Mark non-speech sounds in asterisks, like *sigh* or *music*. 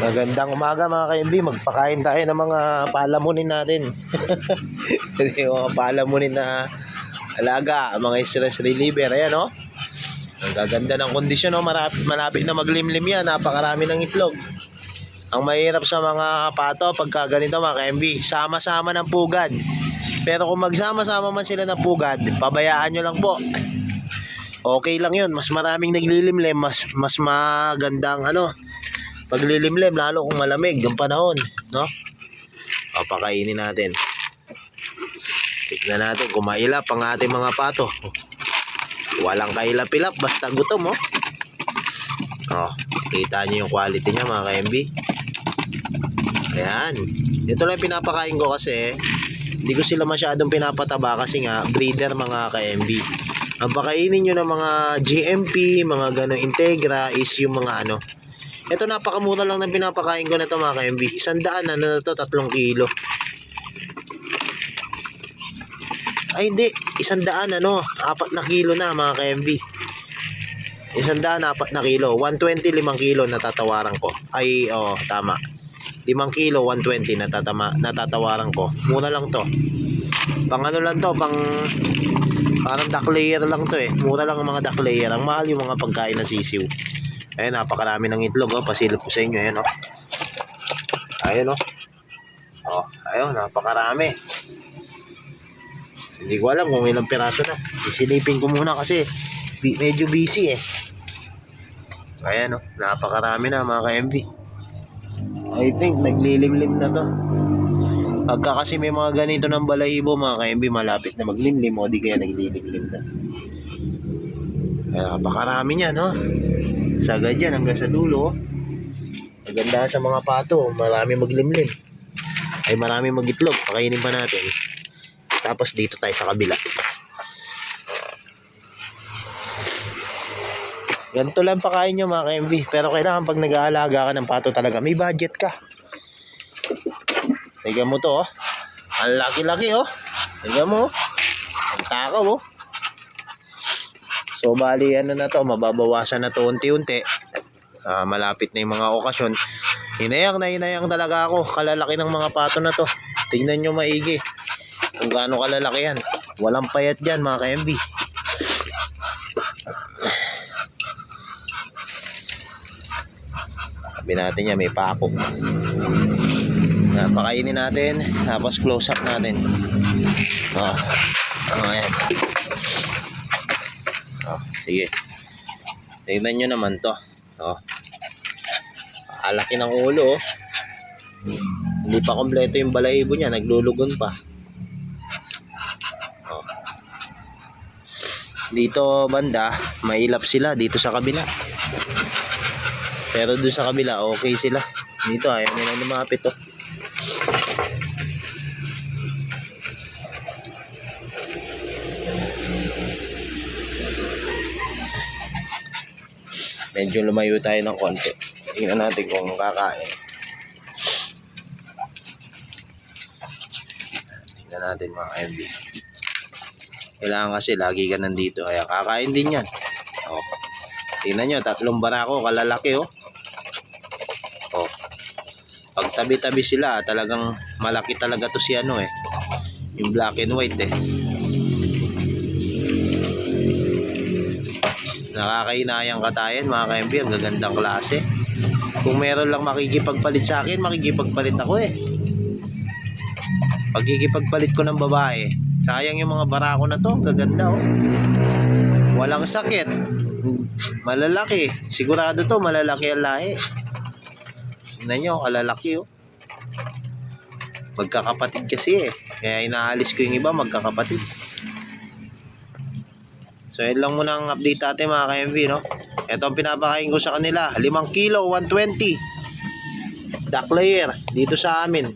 Magandang umaga mga ka-MB. Magpakain tayo ng mga palamunin natin. *laughs* yung mga palamunin na alaga, mga stress reliever. Ayan o. Oh. Ang gaganda ng kondisyon. Oh. Malapit, malapit na maglimlim yan. Napakarami ng itlog. Ang mahirap sa mga pato pagka ganito mga ka-MB, sama-sama ng pugad. Pero kung magsama-sama man sila ng pugad, pabayaan nyo lang po. Okay lang yun. Mas maraming naglilimlim, mas, mas magandang ano, paglilimlim lalo kung malamig yung panahon, no? Papakainin natin. Tignan natin kung mailap ang ating mga pato. Walang kailap-ilap basta gutom, oh. Oh, kita niyo yung quality niya mga ka-MB. Ayan. Ito lang pinapakain ko kasi hindi ko sila masyadong pinapataba kasi nga breeder mga ka-MB. Ang pakainin nyo ng mga GMP, mga ganong Integra is yung mga ano, ito napakamura lang ng pinapakain ko na ito mga ka-MB. Isang daan, ano na to, tatlong kilo. Ay hindi, isang daan ano, apat na kilo na mga ka-MB. Isang daan, apat na kilo. 120, limang kilo natatawaran ko. Ay, oh, tama. Limang kilo, 120 natatama, natatawaran ko. Mura lang to. Pang ano lang to, pang parang duck layer lang to eh. Mura lang ang mga duck layer. Ang mahal yung mga pagkain na sisiw. Ayan, napakarami ng itlog. Oh. Pasilip ko sa inyo. Ayan, oh. Ayan, oh. Oh, ayun, napakarami. Hindi ko alam kung ilang piraso na. Isilipin ko muna kasi medyo busy eh. Ayan, oh. Napakarami na mga ka-MV. I think naglilimlim na to. Pagka kasi may mga ganito ng balahibo mga ka-MV, malapit na maglimlim o di kaya naglilimlim na. Ayan, napakarami niya, no? Sagad yan hanggang sa dulo. oh. Maganda sa mga pato. Marami maglimlim. Ay marami magitlog. Pakainin pa natin. Tapos dito tayo sa kabila. Ganito lang pakain nyo mga ka-MV. Pero kailangan pag nag-aalaga ka ng pato talaga, may budget ka. Tignan mo to oh. Ang laki-laki oh. Tignan mo oh. Ang takaw oh. So bali ano na to, mababawasan na to unti-unti. Ah, malapit na yung mga okasyon. Hinayang na hinayang talaga ako. Kalalaki ng mga pato na to. Tingnan nyo maigi. Kung gaano kalalaki yan. Walang payat dyan mga ka-MV. Sabi natin yan, may pako. Napakainin natin. Tapos close up natin. Oh. Oh, ayan. Sige. Tignan nyo naman to. Oh. Alaki ng ulo, oh. Hindi pa kompleto yung balahibo niya. Naglulugon pa. Oh. Dito banda, mailap sila dito sa kabila. Pero doon sa kabila, okay sila. Dito, ayaw nila lumapit, oh. Medyo lumayo tayo ng konti. Tingnan natin kung kakain. Tingnan natin mga MB. Kailangan kasi lagi ka nandito. Kaya kakain din yan. O. Tingnan nyo, tatlong barako, kalalaki oh. O. Pag tabi-tabi sila, talagang malaki talaga to si ano eh. Yung black and white eh. Nakakainayang katayan mga ka-MB, ang gagandang klase. Kung meron lang makikipagpalit sa akin, makikipagpalit ako eh. Pagkikipagpalit ko ng babae, sayang yung mga barako na to, gaganda oh. Walang sakit. Malalaki. Sigurado to, malalaki ang lahi. Tingnan nyo, kalalaki oh. Magkakapatid kasi eh. Kaya inaalis ko yung iba, magkakapatid. So, yun lang muna ang update natin mga ka-MV, no? Ito ang pinapakain ko sa kanila. 5 kilo, 120. Duck layer, dito sa amin.